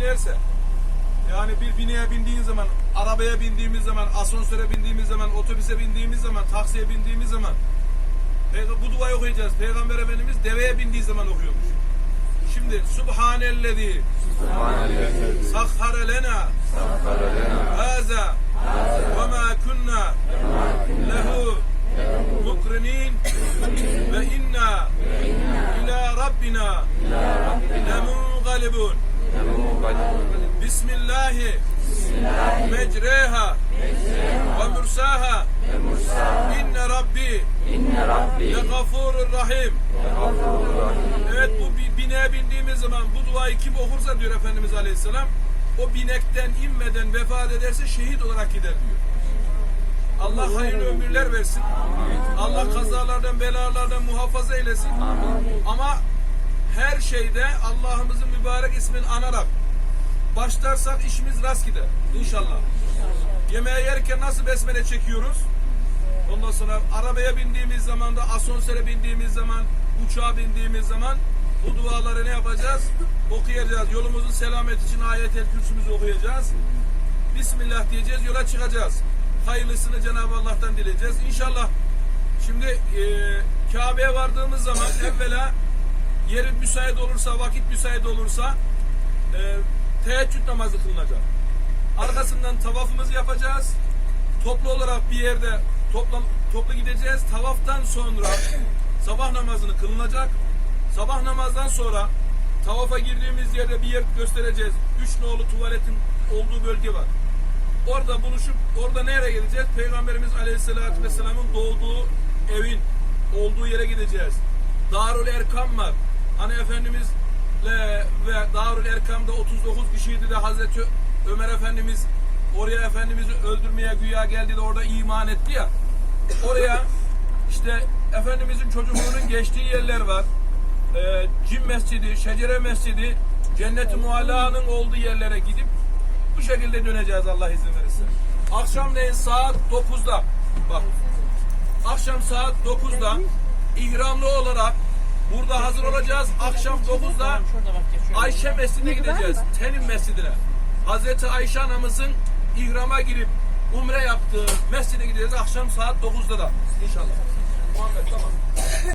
binerse yani bir bineğe bindiğin zaman, arabaya bindiğimiz zaman, asansöre bindiğimiz zaman, otobüse bindiğimiz zaman, taksiye bindiğimiz zaman bu duayı okuyacağız. Peygamber Efendimiz deveye bindiği zaman okuyormuş. Şimdi Subhanellezi Sakhara lena Haza Ve ma kunna Lehu Mukrinin Ve inna İlâ Rabbina Lemungalibun Bismillahi. Mecreha. Ve mursaha. İnne Rabbi. Legafurur Rahim. Evet bu bi- bineğe bindiğimiz zaman bu duayı kim okursa diyor Efendimiz Aleyhisselam o binekten inmeden vefat ederse şehit olarak gider diyor. Allah hayırlı ömürler versin. Allah kazalardan belalardan muhafaza eylesin. Ama her şeyde Allah'ımızın mübarek ismini anarak başlarsak işimiz rast gider. İnşallah. Yemeğe yerken nasıl besmele çekiyoruz? Ondan sonra arabaya bindiğimiz zaman da asansöre bindiğimiz zaman, uçağa bindiğimiz zaman bu duaları ne yapacağız? Okuyacağız. Yolumuzun selamet için ayet-el kürsümüzü okuyacağız. Bismillah diyeceğiz, yola çıkacağız. Hayırlısını Cenab-ı Allah'tan dileyeceğiz. İnşallah şimdi e, Kabe'ye vardığımız zaman evvela yeri müsait olursa, vakit müsait olursa e, teheccüd namazı kılınacak. Arkasından tavafımızı yapacağız. Toplu olarak bir yerde toplam, toplu gideceğiz. Tavaftan sonra sabah namazını kılınacak. Sabah namazdan sonra tavafa girdiğimiz yerde bir yer göstereceğiz. Üç nolu tuvaletin olduğu bölge var. Orada buluşup orada nereye gideceğiz? Peygamberimiz Aleyhisselatü Vesselam'ın doğduğu evin olduğu yere gideceğiz. Darül Erkam var. Hani Efendimizle ve Darül Erkam'da 39 kişiydi de Hazreti Ömer Efendimiz oraya Efendimiz'i öldürmeye güya geldi de orada iman etti ya. Oraya işte Efendimizin çocukluğunun geçtiği yerler var. Ee, Cin Mescidi, Şecere Mescidi, Cennet-i Mualla'nın olduğu yerlere gidip bu şekilde döneceğiz Allah izin verirse. Akşamleyin saat 9'da bak akşam saat 9'da ihramlı olarak burada hazır olacağız. Akşam 9'da Ayşe Mescidine gideceğiz. Tenim Mescidine. Hazreti Ayşe anamızın ihrama girip umre yaptığı mescide gideceğiz akşam saat 9'da da inşallah. Muhammed tamam.